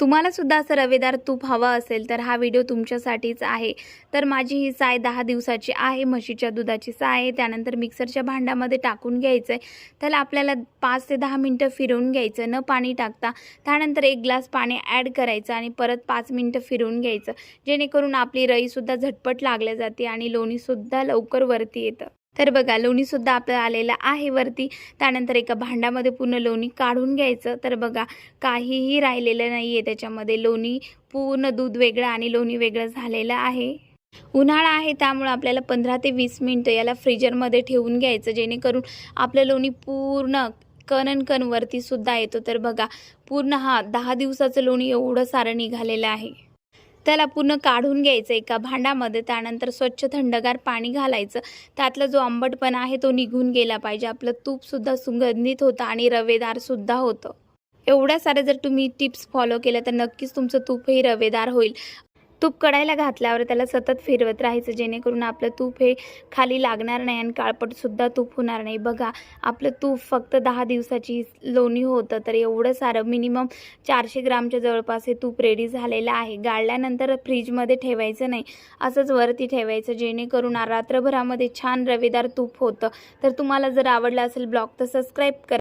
तुम्हाला सुद्धा असं रवेदार तूप हवा असेल तर हा व्हिडिओ तुमच्यासाठीच आहे. तर माझी ही साय दहा दिवसाची आहे म्हशीच्या दुधाची साय आहे. त्यानंतर मिक्सरच्या भांड्यामध्ये टाकून घ्यायचं आहे त्याला आपल्याला पाच ते दहा मिनटं फिरवून घ्यायचं न पाणी टाकता. त्यानंतर एक ग्लास पाणी ॲड करायचं आणि परत पाच मिनटं फिरवून घ्यायचं. जेणेकरून आपली रईसुद्धा झटपट लागल्या जाते आणि लोणीसुद्धा लवकर वरती येतं. तर बघा लोणीसुद्धा आपलं आलेलं आहे वरती. त्यानंतर एका भांड्यामध्ये पूर्ण लोणी काढून घ्यायचं. तर बघा काहीही राहिलेलं नाही आहे त्याच्यामध्ये. लोणी पूर्ण दूध वेगळं आणि लोणी वेगळं झालेलं आहे. उन्हाळा आहे त्यामुळे आपल्याला पंधरा ते वीस मिनटं याला फ्रीजरमध्ये ठेवून घ्यायचं जेणेकरून आपलं लोणी पूर्ण कणन कण सुद्धा येतो. तर बघा पूर्ण हा दहा दिवसाचं लोणी एवढं सारं निघालेलं आहे. त्याला पूर्ण काढून घ्यायचं एका भांड्यामध्ये त्यानंतर स्वच्छ थंडगार पाणी घालायचं. त्यातला जो आंबटपणा आहे तो निघून गेला पाहिजे. आपलं तूपसुद्धा सुगंधित होतं आणि रवेदारसुद्धा होतं. एवढ्या साऱ्या जर तुम्ही टिप्स फॉलो केल्या तर नक्कीच तुमचं तूपही रवेदार होईल. तूप कढायला घातल्यावर त्याला सतत फिरवत राहायचं जेणेकरून आपलं तूप हे खाली लागणार नाही आणि काळपटसुद्धा तूप होणार नाही. बघा आपलं तूप फक्त दहा दिवसाची लोणी होतं तर एवढं सारं मिनिमम चारशे ग्रामच्या जवळपास हे तूप रेडी झालेलं आहे. गाळल्यानंतर फ्रीजमध्ये ठेवायचं नाही असंच वरती ठेवायचं जेणेकरून रात्रभरामध्ये छान रवेदार तूप होतं. तर तुम्हाला जर आवडलं असेल ब्लॉग तर सबस्क्राईब करा.